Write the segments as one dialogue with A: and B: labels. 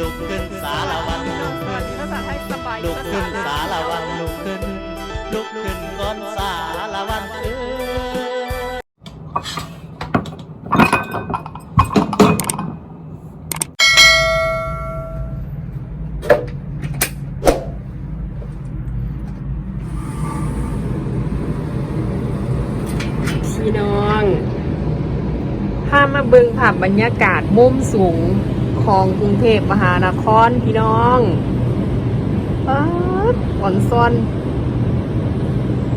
A: ลุกขึ้นสารวันลุกขึ้น
B: ภาษาไทยสบาย
A: ลุกขึ้นสารวันลุกขึ้น ลุกขึ้นก่อนสารวันเอ้ย
B: พี่น้องพามาเบิ่งภาพบรรยากาศมุมสูง ของกรุงเทพมหานครพี่น้องป๊าดอ่อนซ่อน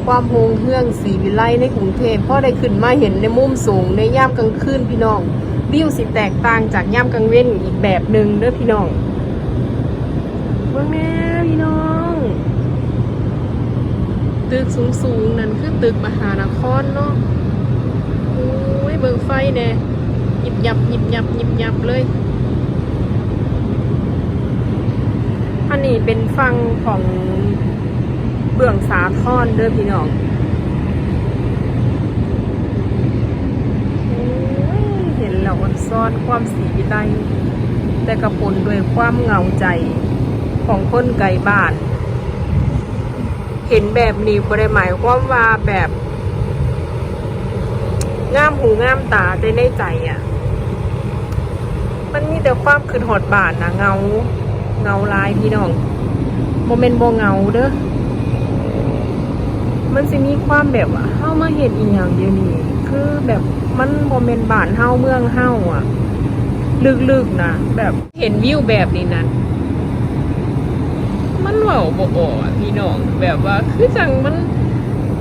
B: ความโฮงเฮืองสีวิไลในกรุงเทพพ่อได้ขึ้นมาเห็นในมุมสูงในย่ามกลางคืนพี่น้องวิวสิแตกต่างจากย่ามกลางเว้นอีกแบบหนึ่งเด้อพี่น้องเบิ่งแม่พี่น้อง ตึกสูงๆนั่นคือตึกมหานครเนาะโอ้ยเบิ่งไฟแน่หยิบหยับหยิบหยับหยิบหยับเลย อั นี้เป็นฝั่งของเบื้องสาทรเด้อพี่น้องเห็นแล้วมันซ่อนความสีวิไลแต่กระปนด้วยความเหงาใจของคนไกลบ้าน เห็นแบบนี้บ่ได้หมายความว่าแบบงามหูงามตาได้ในใจอะ่ะ มันมีแต่ความคืนหดบาดนะเงา เงาลายพี่น้องโมเมนต์โบเงาเด้อมันสิมีความแบบว่าเฮามาเห็นอีหยังเดียวนี้คือแบบมันโมเมนต์บ้านเฮาเมืองเฮาอะ ลึกๆนะแบบเห็นวิวแบบนี้นั้นมันเว้าบ่ออกอะพี่น้องแบบว่าคือจังมัน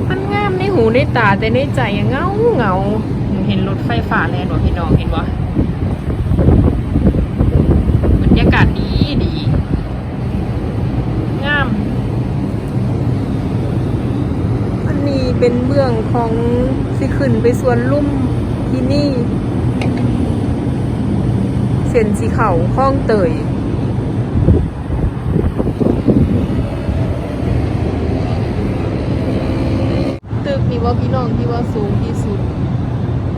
B: มันงามในหูในตาแต่ในใจเงาเงาเห็นรถไฟฟ้าแล่นบ่พี่น้องเห็นบ่บรรยากาศดีดีงาม อันนี้ เป็นเบื้องของสิขึ้นไปสวนลุ่มที่นี่ เส้นสีเขาคลองเตยตึกนี่ว่าพี่น้องที่ว่าสูงที่สุด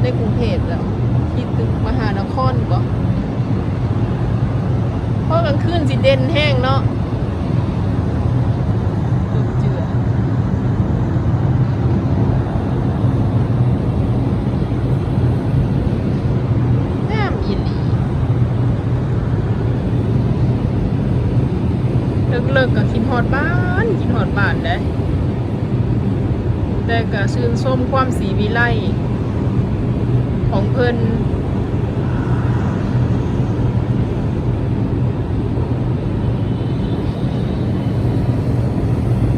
B: ในกรุงเทพแล้วที่ตึกมหานครก็เพราะกลางคืนสิเด่นแห้งเนาะตึกเจือแามอีหลีเลิกๆกับคิดฮอดบ้านคิดฮอดบ้านได้แต่ก็ชื่นชมความสีวิไลของเพิ่น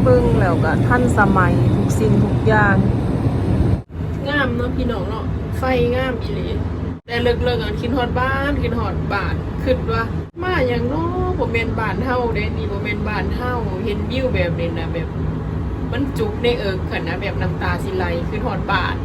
B: เบิ่งแล้วก็ทันสมัยทุกสิ่งทุกอย่าง งามเนาะพี่น้องเนาะไฟงามอีหลีแต่เลิกๆกันคิดฮอดบ้านคิดฮอดบ้านคิดว่า มาอย่างเนาะบ่แม่นบ้านเฮาเด้นี่บ่แม่นบ้านเฮาเห็นวิวแบบนี้นะแบบ มันจุกในเอิกขันนะแบบน้ำตาสิไหลคือหอดบาด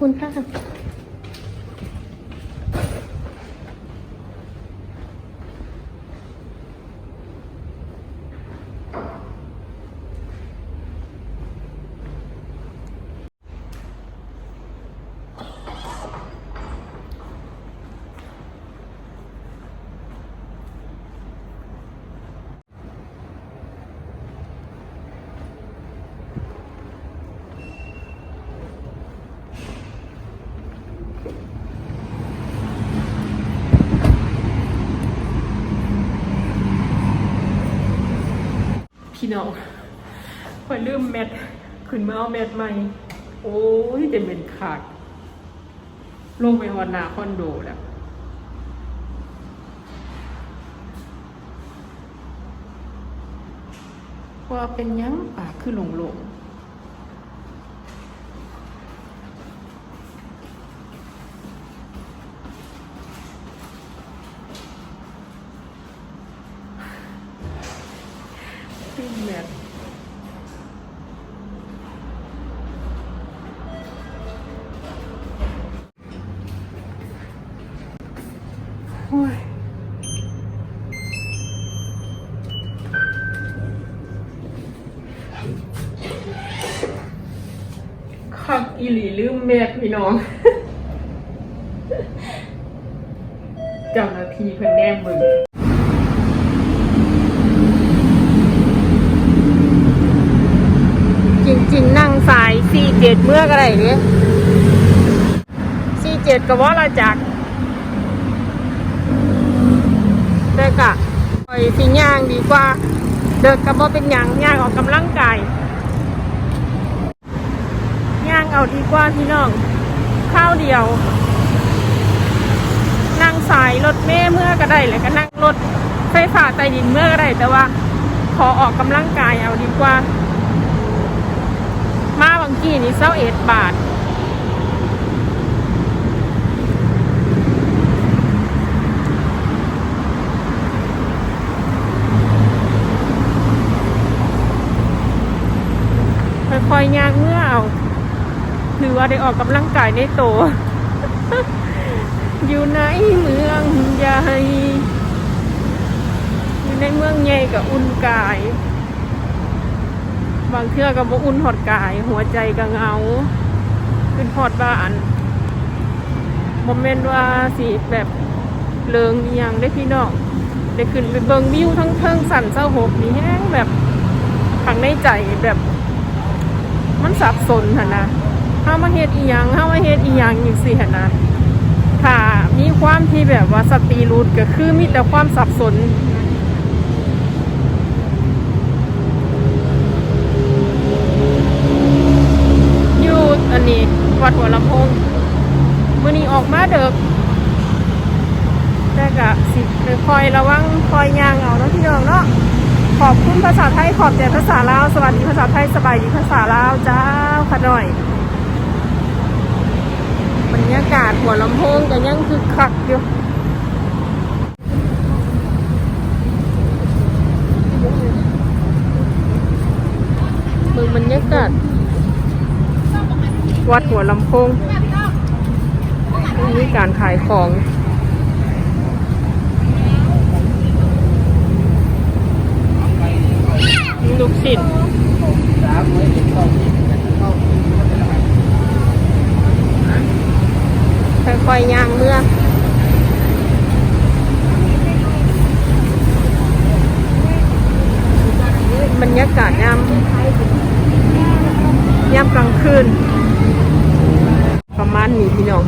B: คุณค่ะ น้องพอยลืมแมทขึ้นมาเอาแมทใหม่ โอ้ยจะเป็นขาดลงไปฮอนนาคอนโดแล้วว่าเป็นยังปากคือหลงหลง คักอีหลีลืมแมทพี่น้อง เจ้าหน้าที่เพิ่นแนมเบึงจริงๆ นั่งสายสี่เจ็ดเมื่อก็ได้เนี่ยสี่เจ็ดก็ว่าเราจาก ได้กะปล่อยสิย่างดีกว่า เดินกับว่าเป็นหยังย่างออกกำลังกายย่างเอาดีกว่าพี่น้องข้าวเดียว นั่งสายรถเมล์เมื่อก็ได้เลยก็นั่งรถไฟฟ้าใต้ดินเมื่อก็ได้ แต่ว่าขอออกกำลังกายเอาดีกว่า มาบางกี้นี่เศร้าเอ็ดบาท คอยยางเมื่อเอาหรือว่าได้ออกกำลังกายในโต อยู่ในเมืองใหญ่อยู่ในเมืองใหญ่กับอุ่นกาย บางเทื่อกับบ่อุ่นหอดกาย หัวใจก็เหงาขึ้นหอดบ้านโมเมนต์ว่าสีแบบเลิงอหยังได้พี่น้องได้ขึ้นไปเบิงวิวทั้งเทิงสั่นเศร้าหกนี่แห้งแบบข้างในใจแบบ มันสับสนหนะเฮามาเฮ็ดอีหยังเฮามาเฮ็ดอีหยังอยู่สิหนะถ้ามีความที่แบบว่าสตรีรูดก็คือมีแต่ความสับสน อยู่อันนี้วัดหัวลำโพงมื้อนี้ออกมาเด้อแต่ก็สิคอยระวังคอยย่างเอาเนาะพี่น้องเนาะ ขอบคุณภาษาไทย ขอบใจภาษาลาวสวัสดีภาษาไทยสบายดีภาษาลาวเจ้าค่ะหน่อยบรรยากาศหัวลำโพงก็ยังคือคักอยู่เมืองบรรยากาศวัดหัวลำโพงมีการขายของ ลูกศิษย์ ค่อยๆย่างเมื่อบรรยากาศยามยามกลางคืน ประมาณนี้พี่น้อง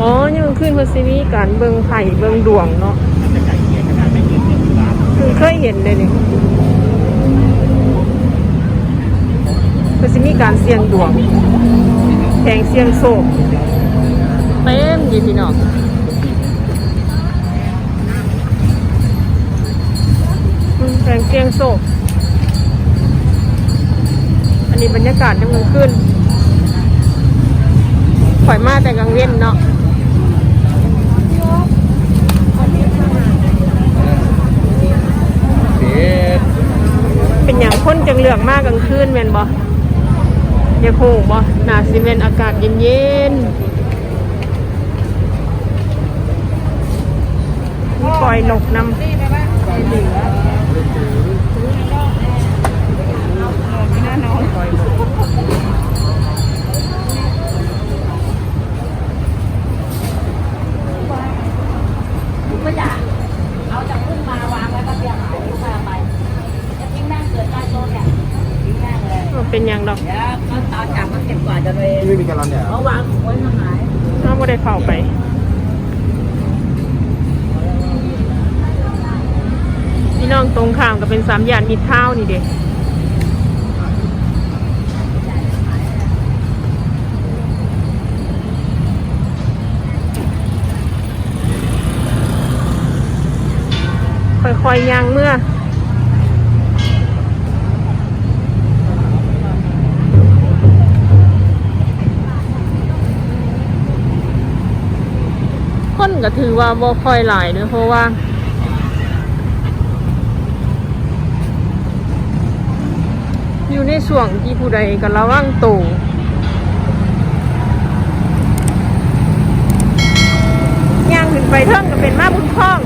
B: อ๋อยามกลางคืนเพอซีมีการเบิงไผ่เบิงดวงเนาะคือเคยเห็นเลยนี่็จะมีการเสี่ยงดวงแข่งเสี่ยงโศกเต็มอยู่พี่น้องแข่งเสี่ยงโศกอันนี้บรรยากาศกำลังขึ้นข่อยมาแต่กลางเว้นเนาะเป็นอย่างพ้นจังเหลืองมากกลางคืนแมนบอ ยากหูบ่หนาซีเมนอากาศเย็นๆมีปล่อยนกนำ
C: ก็อยากเอาจากพุ่งมาวางไว้ก็เดียวหายลูกค้าไปจะทิ้งแม่งเกิดใต้โต๊ะเนี่ยทิ้งแม่งเลย
B: มันเป็นอย่างดอก
C: ไป
D: ไม่มีการันเนี่ย
C: เอาวางไว้ทางไหน
B: เราไม่ได้เข้าไป พี่น้องตรงข้ามก็เป็นสามย่านมิตรเท้าวนี่เด็ค่อยๆย่างเมื่อ คนก็ถือว่าบ่ค่อยหลายเนอเพราะว่า อยู่ในส่วนที่ผู้ใดก็ระวังตูย่างขึ้นไปเท่งก็เป็นมาบุญคล้อง